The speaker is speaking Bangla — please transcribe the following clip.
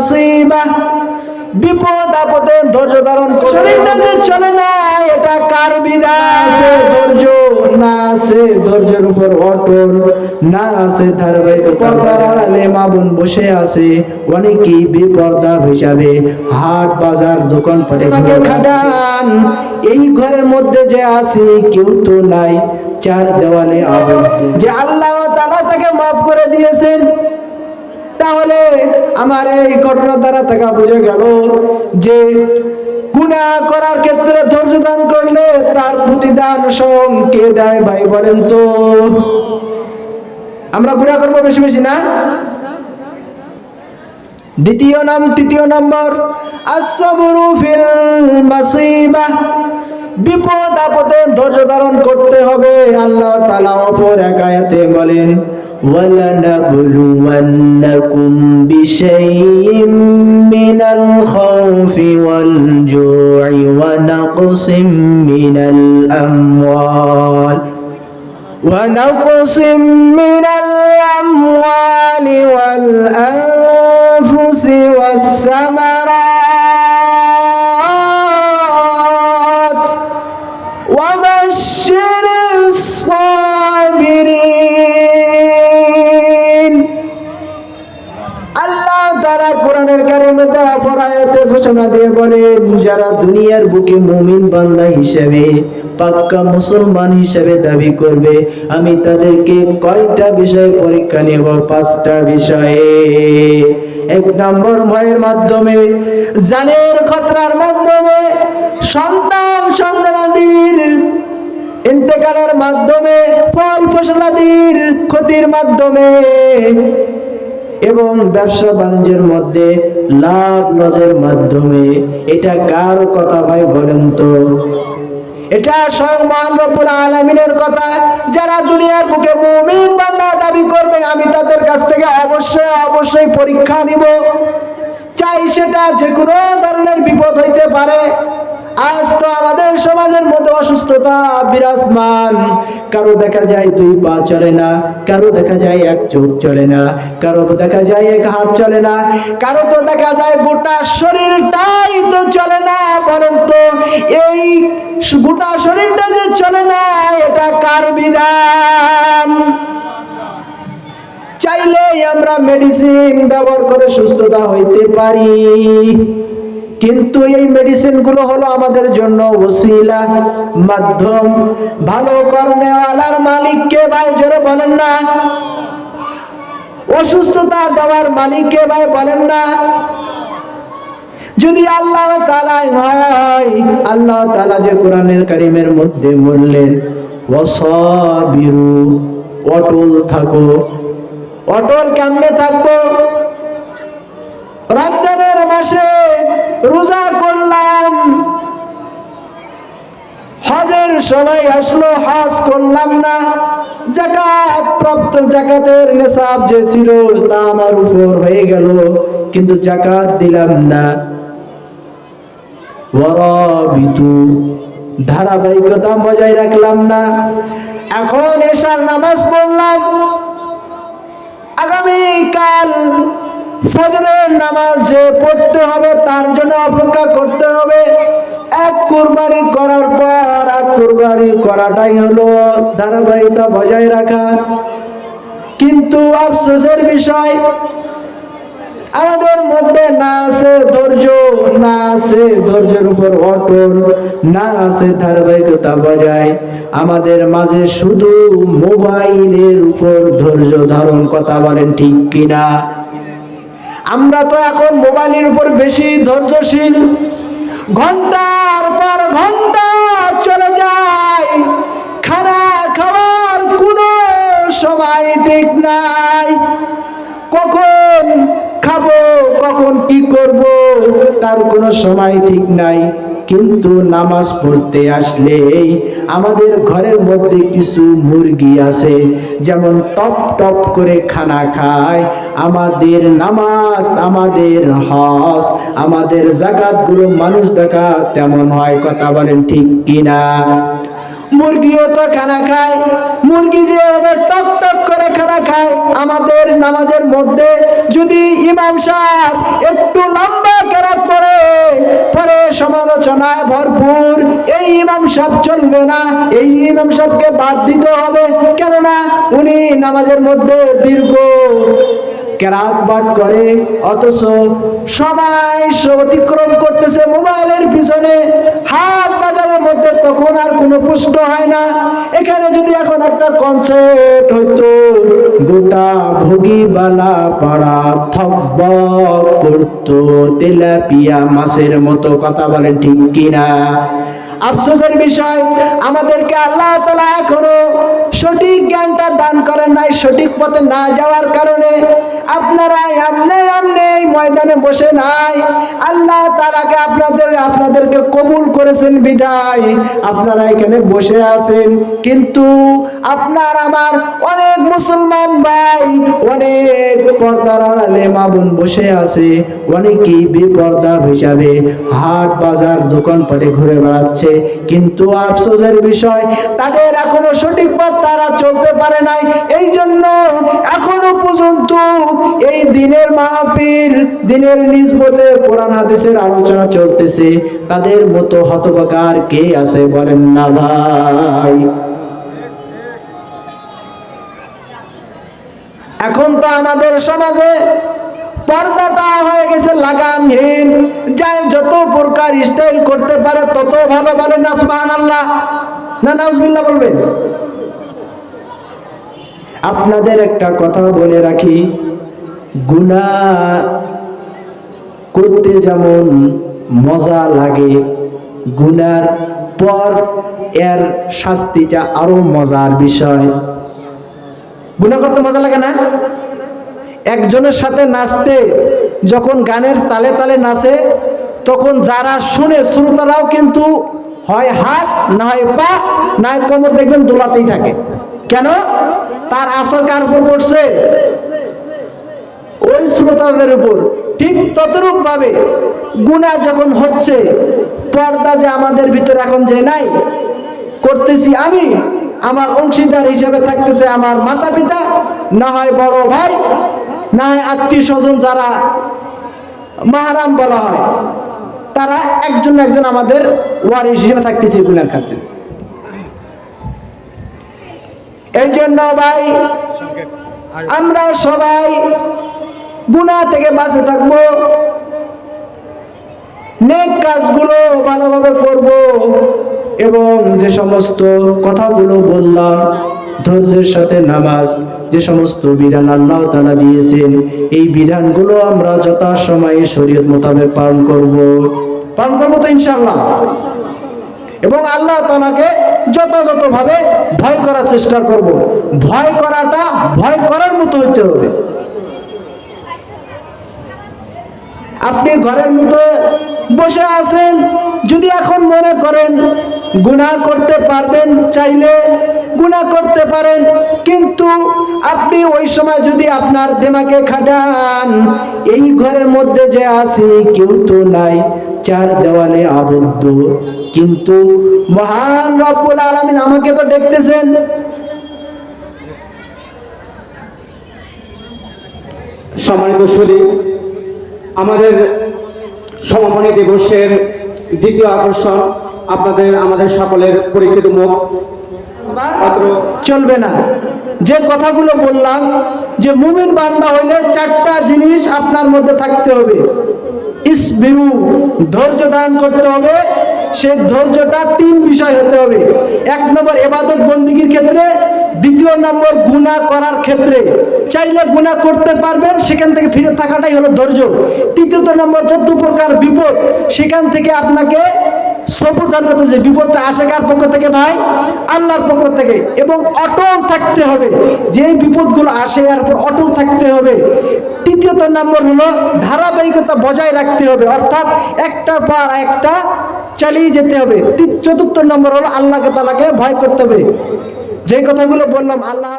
মাসিবা বিপদ আপদে ধৈর্য ধারণ করে। শরীরটা যে চলে না এটা কার আছে ধৈর্য না আছে ধৈর্যের উপর অটল না আছে আড়ালে বসে আছে। অনেকেই বেপর্দা হিসাবে হাট বাজার দোকান পাটে খাটান। এই ঘরের মধ্যে যে আছে কেউ তো নাই চার দেওয়ালে আবদ্ধ। যে আল্লাহ তাআলা তাকে মাফ করে দিয়েছেন তাহলে আমার এই ঘটনা দ্বারা থাকা বুঝে গেল যে গুণা করার ক্ষেত্রে ধৈর্য দান করলে তার প্রতিদান স্বয়ং দেয় ভাই বলেন তো? আমরা গুণা করব বেশি বেশি না? দ্বিতীয় নাম, তৃতীয় নম্বর আসবরু ফিল মাসিবা। বিপদ আপদে ধৈর্য ধারণ করতে হবে, আল্লাহ তাআলা অপর এক আয়াতে বলেন ولنبلونكم بشيء من الخوف والجوع ونقص من الأموال ونقص من الأموال والأنفس والثمرات ঘোষণা দিয়ে যারা দুনিয়ার বুকে মুমিন বান্দা হিসেবে, পাক্কা মুসলমান হিসেবে দাবি করবে, আমি তাদেরকে কয়টা বিষয় পরীক্ষা নেব? পাঁচটা বিষয়ে। এক নম্বর ভয়ের মাধ্যমে, জানের খতরার মাধ্যমে, সন্তান সন্তানাদির ইন্তেকালের মাধ্যমে, ফল ফসলাদির ক্ষতির মাধ্যমে এবং ব্যবসা বাণিজ্যের মধ্যে লাভ লসের মাধ্যমে। এটা কার কথা ভাই বলেন তো? এটা স্বয়ং মহান রব্বুল আলামিনের কথা। যারা দুনিয়ার বুকে মুমিন বান্দা দাবি করবে, আমি তাদের কাছ থেকে অবশ্যই অবশ্যই পরীক্ষা নিব। চাই সেটা যে কোনো ধরনের বিপদ হইতে পারে। আজ তো আমাদের সমাজের মধ্যে অসুস্থতা বিরাজমান। কারও দেখা যায় দুই পা চলে না, কারও দেখা যায় এক চোখ চলে না, কারও দেখা যায় এক হাত চলে না, কারও তো দেখা যায় গোটা শরীরটাই তো চলে না পরন্ত এই গোটা শরীরটা যে চলে না, এটা কার বিধান? চাইলেই আমরা মেডিসিন ব্যবহার করে সুস্থতা হইতে পারি। কিন্তু এই মেডিসিনগুলো হলো আমাদের জন্য ওসিলা, মাধ্যম। ভালো কর্মেওয়ালার মালিককে ভাই জোরে বলেন না। অসুস্থতা দেওয়ার মালিককে ভাই বলেন না। যদি আল্লাহ তালাই হয়, আল্লাহ তালা যে কোরআনের কারিমের মধ্যে বললেন, ওয়াসাবিরু, অটল থাকো। অটল কেমনে থাকব? রমজানের মাসে রোজা করলাম। হজের সময় আসলো, হজ করলাম না। জাকাত প্রাপ্ত জাকাতের নেশাব যে ছিল, তা আমার উপর হয়ে গেল, কিন্তু জাকাত দিলাম না। ওয়ারাবিতু, ধারাবাহিকতা বজায় রাখলাম না। এখন এশার নামাজ পড়লাম। আগামীকাল ফজরের নামাজ যে পড়তে হবে, তার জন্য অপেক্ষা করতে হবে। এক কুরবানি করার পর এক কুরবানি করাটাই হলো ধারাবাহিকতা বজায় রাখা। কিন্তু আফসোসের বিষয়, আমাদের মধ্যে না আছে ধৈর্য, না আছে ধৈর্যের উপর অটল, না আছে ধারাবাহিকতা বজায়। আমাদের মাঝে শুধু মোবাইলের উপর ধৈর্য ধারণ, কথা বলেন ঠিক কিনা? আমরা তো এখন মোবাইলের উপর বেশি ধৈর্যশীল। ঘণ্টার পর ঘণ্টা চলে যায়। খানা খাওয়ার কোনো সময় ঠিক নাই। কখন খাব, কখন কি করব, তার কোনো সময় ঠিক নাই। কিন্তু নামাজ পড়তে আসলে আমাদের ঘরের মধ্যে কিছু মুরগি আছে, যেমন টপ টপ করে খানা খায়। আমাদের নামাজ, আমাদের হজ, আমাদের জাকাতগুলো মানুষ দেখা তেমন হয়, কথা বলেন ঠিক কিনা? মুরগিও তো খানা খায়, মুরগি যে যেভাবে টক টক করে খানা খায়, আমাদের নামাজের মধ্যে যদি ইমাম সাহেব একটু কেরাত পড়ে, পরে সমালোচনায় ভরপুর। এই ইমাম সাহেব চলবে না, এই ইমাম সাহেবকে বাদ দিতে হবে। কেননা উনি নামাজের মধ্যে দীর্ঘ। কেরাত করে, অথচ সবাই করতেছে মোবাইলের পিছনে। হাত বাজারের মধ্যে তখন আর কোনো হয় না। এখানে যদি এখন একটা গোটা পাড়া থব্ব করতো, তেলাপিয়া মাছের মতো কথা বলেন ঠিক কিনা? আফসোসের বিষয়, আমাদেরকে আল্লাহ তালা এখনও সঠিক জ্ঞানটা দান করেন নাই, সঠিক পথে না যাওয়ার কারণে। আপনারা আমনে আমনে এই ময়দানে বসে নাই। আল্লাহ তালাকে আপনাদের, আপনাদেরকে কবুল করেছেন বিদায়। আপনারা এখানে বসে আছেন, কিন্তু আপনার আমার অনেক মুসলমান ভাই, অনেক পর্দার আড়ালে মা বোন বসে আছে, অনেকেই বেপর্দা হিসাবে হাট বাজার দোকানপাটে ঘুরে বেড়াচ্ছে। কিন্তু আফসোসের বিষয়, তাদের এখনও সঠিক পথ তারা চলতে পারে নাই। এই জন্য এখনও পর্যন্ত এই দিনের মাহফিল, দিনের নিসবতে কোরআন হাদিসের আলোচনা চলতেছে। তাদের মতো হতবাকার কে আছে বলেন না ভাই? এখন তো আমাদের সমাজে পর্দাটা হয়ে গেছে লাগামহীন। যাই যত প্রকার স্টাইল করতে পারে, তত ভালো বলেন না সুবহান আল্লাহ না, নাউজবিল্লাহ বলবেন। আপনাদের একটা কথা বলে রাখি। গুনা করতে যেমন মজা লাগে, গুনার পর এর শাস্তিটা আরও মজার বিষয়। গুণা করতে মজা লাগে না? একজনের সাথে নাচতে যখন গানের তালে তালে নাচে, তখন যারা শুনে শ্রোতারাও কিন্তু হয় হাত, না হয় পা, না হয় কোমর, দেখবেন দোলাতেই থাকে। কেন? তার আসর কার উপর পড়ছে? ওই শ্রোতাদের উপর। ঠিক ততরূপ ভাবে গুণা যখন হচ্ছে, পর্দা যে আমাদের ভিতরে এখন যে নাই, করতেছি আমি, আমার অংশীদার হিসেবে থাকতেছে আমার মাতা পিতা না হয় বড় ভাই না আত্মীয় স্বজন যারা মাহারাম বলা হয়, তারা একজন একজন আমাদের ওয়ারিশ হিসেবে থাকতেছে গুনার ক্ষেত্রে এই জন্য ভাই, আমরা সবাই গুণা থেকে বাঁচে থাকব, নেক কাজগুলো ভালোভাবে করব, এবং যে সমস্ত কথাগুলো বললাম ধৈর্যের সাথে নামাজ, যে সমস্ত বিধান আল্লাহ তালা দিয়েছেন, এই বিধানগুলো আমরা যথাসময়ে শরীয়ত মোতাবেক পালন করব। পালন করব তো ইনশাল্লাহ এবং আল্লাহ তালাকে যথাযথভাবে ভয় করার চেষ্টা করব। ভয় করাটা ভয় করার মতো হইতে হবে। আপনি ঘরের মতো বসে আছেন, যদি এখন মনে করেন, গুনাহ করতে পারবেন, চাইলে গুনাহ করতে পারেন, কিন্তু আপনি ওই সময় যদি আপনার দেমাকে খাটান, এই ঘরের মধ্যে যে আছে কেউ তো নাই, চার দেওয়ালে আবদ্ধ। কিন্তু মহান রব্বুল আলামিন আমাকে তো দেখতেছেন। সম্মানিত সুদী আমাদের সমাপনী দিবসের দ্বিতীয় আকর্ষণ আপনাদের, আমাদের সকলের পরিচিত মুখ। চলবে না। যে কথাগুলো বললাম যে মুমিন বান্দা হইলে চারটা জিনিস আপনার মধ্যে থাকতে হবে। ইসবিরু ধৈর্য ধারণ করতে হবে। সেই ধৈর্যটা তিন বিষয় হতে হবে। এক নম্বর এবাদত বন্দিগির ক্ষেত্রে দ্বিতীয় নম্বর গুনাহ করার ক্ষেত্রে। চাইলে গুনাহ করতে পারবেন সেখান থেকে ফিরে থাকাটাই হলো ধৈর্য। তৃতীয়ত নম্বর যত প্রকার বিপদ সেখান থেকে আপনাকে সবুর হবে যে বিপদটা আসে কার পক্ষ থেকে ভাই? আল্লাহর পক্ষ থেকে। এবং অটল থাকতে হবে। যে বিপদগুলো আসে উপর অটল থাকতে হবে। তৃতীয়ত নম্বর হলো ধারাবাহিকতা বজায় রাখতে হবে। অর্থাৎ একটার পর একটা চালিয়ে যেতে হবে। চতুর্থ নম্বর হলো আল্লাহকে তালাকে ভয় করতে হবে। যে কথাগুলো বললাম, আল্লাহ